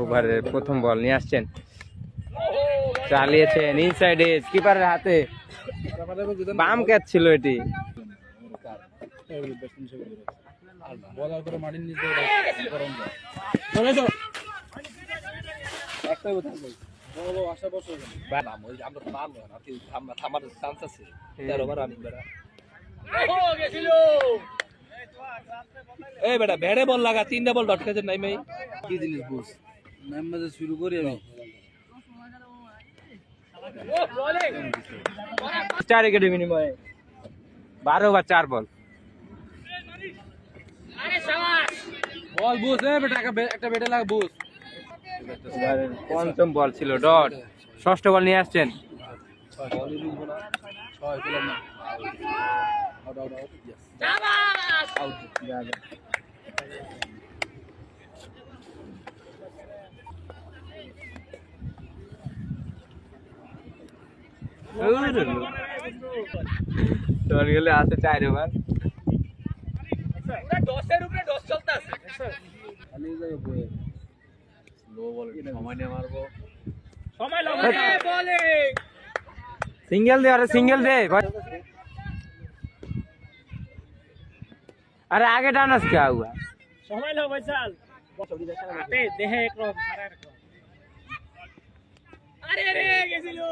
ওভারের প্রথম বল নিয়ে আসছেন। চালিয়েছেন ইনসাইড এজ কিপারের হাতে। বাম ক্যাচ ছিল এটি। আমরা থামার চান্স আছে এই বেটা ভেড়ে বল লাগা তিনটা বল ডট খেয়েছে নাই মাই কি জিনিস বুঝ নাম মাঝে শুরু করি আমি চার উইকেটের বিনিময়ে বারো বা চার বল বল বুঝ এ বেটা একটা- বেটে লাগা বুঝ পঞ্চম বল ছিল ডট ষষ্ঠ বল নিয়ে আসছেন ছয় না ছয় পেলাম না আউট আউট আউট ইয়েস শাবাশ আউট তোর গেলে আছে চার ওভার দশের উপরে দশ লো বল সময় নিয়ে মারবো সময় লাগে সিঙ্গেল দে আরে সিঙ্গেল দে अरे आगे डांस क्या हुआ समय लो भाई साल आते देह एक रो सारा रखो अरे अरे कैसे लो